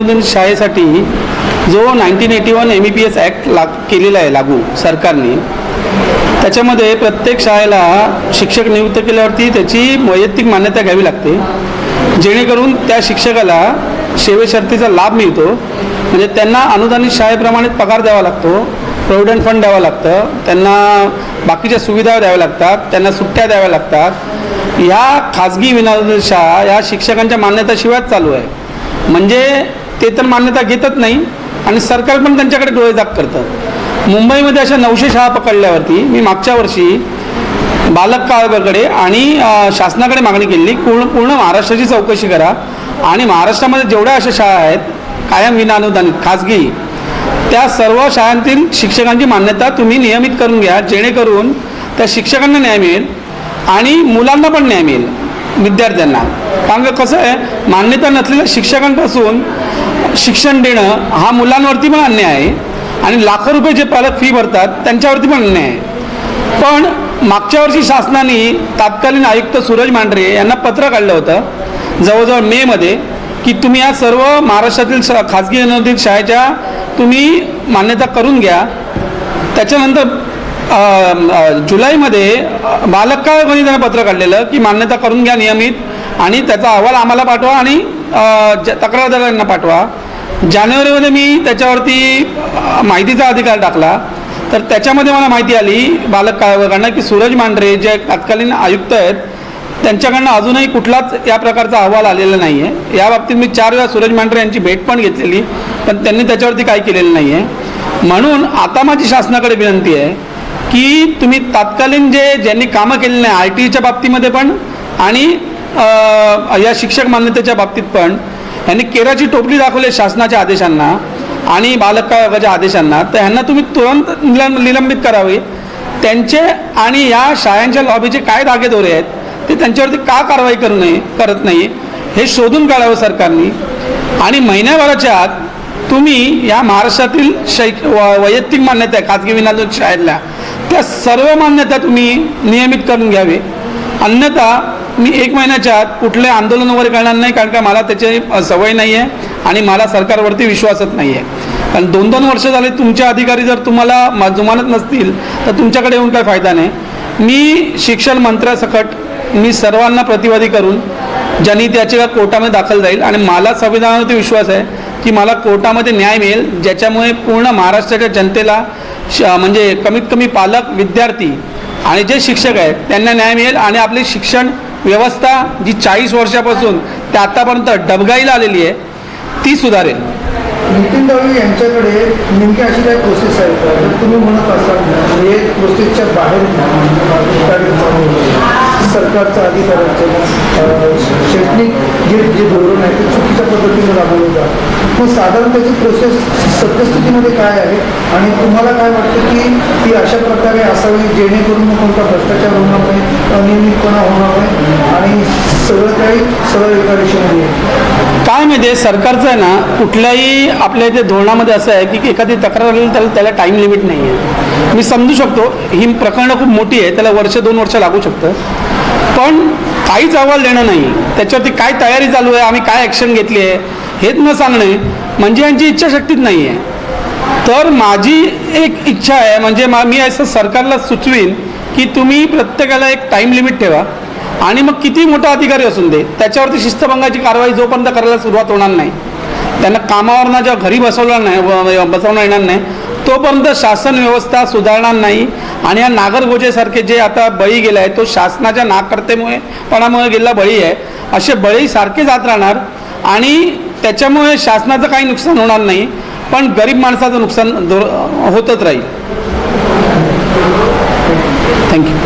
अनुदानित शाळेसाठी जो nineteen eighty one M E P S act लाग केलेला आहे लागू सरकारने त्याच्यामध्ये प्रत्येक शाळेला शिक्षक नियुक्त केल्यावरती त्याची वैयक्तिक मान्यता घ्यावी लागते. जेणेकरून त्या शिक्षकाला सेवेशर्तीचा लाभ मिळतो. म्हणजे त्यांना अनुदानित शाळेप्रमाणे पगार द्यावा लागतो प्रोव्हिडंट फंड द्यावं लागतं त्यांना बाकीच्या सुविधा द्याव्या लागतात त्यांना सुट्ट्या द्याव्या लागतात. ह्या खाजगी विनानुदानित शाळा या शिक्षकांच्या मान्यताशिवायच चालू आहे. म्हणजे ते तर मान्यता घेतच नाही. आणि सरकार पण त्यांच्याकडे डोळे दाख करतं. मुंबईमध्ये अशा नऊशे शाळा पकडल्यावरती मी मागच्या वर्षी बालक आयोगाकडे आणि शासनाकडे मागणी केली पूर्ण पूर्ण महाराष्ट्राची चौकशी करा. आणि महाराष्ट्रामध्ये जेवढ्या अशा शाळा आहेत कायम विनानुदानित खाजगी त्या सर्व शाळांतील शिक्षकांची मान्यता तुम्ही नियमित करून घ्या. जेणेकरून त्या शिक्षकांना न्याय मिळेल आणि मुलांना पण न्याय मिळेल विद्यार्थ्यांना. कारण कसं आहे मान्यता नसलेल्या शिक्षकांपासून शिक्षण देणं हा मुलांवरती पण अन्याय आहे. आणि लाखो रुपये जे पालक फी भरतात त्यांच्यावरती पण अन्याय आहे. पण मागच्या वर्षी शासनाने तात्कालीन आयुक्त सूरज मांढरे यांना पत्र काढलं होतं जवळजवळ मेमध्ये की तुम्ही या सर्व महाराष्ट्रातील श खाजगी अनुदानित शाळेच्या तुम्ही मान्यता करून घ्या. त्याच्यानंतर जुलैमध्ये बालक आयोगाने त्यांना पत्र काढलेलं की मान्यता करून घ्या नियमित आणि त्याचा अहवाल आम्हाला पाठवा आणि तक्रारदारांना पाठवा. जानेवारीमध्ये मी त्याच्यावरती माहितीचा अधिकार टाकला. तर त्याच्यामध्ये मला माहिती आली बालक आयोगाकडनं की सूरज मांढरे जे तत्कालीन आयुक्त आहेत त्यांच्याकडनं अजूनही कुठलाच या प्रकारचा अहवाल आलेला नाही आहे या बाबतीत मी चार वेळा सूरज मांढरे यांची भेट पण घेतलेली पण त्यांनी त्याच्यावरती काही केलेलं नाही आहे म्हणून आता माझी शासनाकडे विनंती आहे की तुम्ही तात्कालीन जे ज्यांनी कामं केलेली नाही आय टीच्या बाबतीमध्ये पण आणि या शिक्षक मान्यतेच्या बाबतीत पण यांनी केराची टोपली दाखवली शासनाच्या आदेशांना आणि बालक आयोगाच्या आदेशांना. तर ह्यांना तुम्ही तुरंत निलं निलंबित करावे. त्यांचे आणि या शाळांच्या लॉबीचे काय धागेदोरे आहेत ते त्यांच्यावरती का कारवाई करू नये करत नाही हे शोधून काढावं सरकारने. आणि महिन्याभराच्या आत तुम्ही या महाराष्ट्रातील शैक व- वैयक्तिक मान्यता खाजगी विनातून शाळेतल्या त्या सर्व मान्यता तुम्ही नियमित करून घ्यावे. अन्यथा मी एक महिन्याच्या आत कुठले आंदोलन वगैरे करणार नाही कारण का मला त्याची सवय नाही आहे आणि मला सरकारवरती विश्वासच नाही आहे कारण दोन दोन वर्ष झाले तुमचे अधिकारी जर तुम्हाला जुमानत नसतील तर तुमच्याकडे येऊन काय फायदा नाही. मी शिक्षण मंत्र्यासकट मी सर्वांना प्रतिवादी करून जनहित याचिका कोर्टामध्ये दाखल जाईल आणि मला संविधानावरती विश्वास आहे की मला कोर्टामध्ये न्याय मिळेल ज्याच्यामुळे पूर्ण महाराष्ट्राच्या जनतेला श म्हणजे कमीत कमी पालक विद्यार्थी आणि जे शिक्षक आहेत त्यांना न्याय मिळेल आणि आपले शिक्षण व्यवस्था जी चाळीस वर्षापासून ते आतापर्यंत डबगाईला आलेली आहे ती सुधारेल. नितीन दळवी यांच्याकडे नेमकी अशी काही प्रोसेस आहे? तुम्ही म्हणत असाल हे म्हणजे प्रोसेसच्या बाहेर सरकारचा अधिकाऱ्यांचं शैक्षणिक जे जे धोरण आहे ते चुकीच्या पद्धतीने राबवलं जातं. मग साधारण त्याची प्रोसेस सद्यस्थितीमध्ये काय आहे? आणि तुम्हाला काय वाटतं की ती अशा प्रकारे असावी जेणेकरून कोणता भ्रष्टाचार होणार नाही अनियमितपणा होणार नाही आणि सगळं काही सरळ एका दिशेमध्ये काय माहिती आहे सरकारचं आहे ना कुठल्याही आपल्या इथे धोरणामध्ये असं आहे की एखादी तक्रार आली त्याला त्याला टाईम लिमिट नाही आहे मी समजू शकतो ही प्रकरणं खूप मोठी आहे त्याला वर्ष दोन वर्ष लागू शकतं. पण काहीच अहवाल देणं नाही. त्याच्यावरती काय तयारी चालू आहे? आम्ही काय ॲक्शन घेतली आहे? हेच न सांगणे म्हणजे यांची इच्छाशक्तीच नाही आहे. तर माझी एक इच्छा आहे म्हणजे मा मी असं सरकारला सुचवीन की तुम्ही प्रत्येकाला एक टाईम लिमिट ठेवा. आणि मग किती मोठा अधिकारी असून दे त्याच्यावरती शिस्तभंगाची कारवाई जोपर्यंत करायला सुरुवात होणार नाही. त्यांना कामावरनं जेव्हा घरी बसवणार नाही बसवणं येणार नाही तोपर्यंत शासन व्यवस्था सुधारणार नाही. आणि या नागरगोजेसारखे जे आता बळी गेला आहे तो शासनाच्या नाकर्तेमुळे पणामुळे गेलेला बळी आहे. असे बळी सारखे जात राहणार आणि त्याच्यामुळे शासनाचं काही नुकसान होणार नाही पण गरीब माणसाचं नुकसान होतच राहील. थँक्यू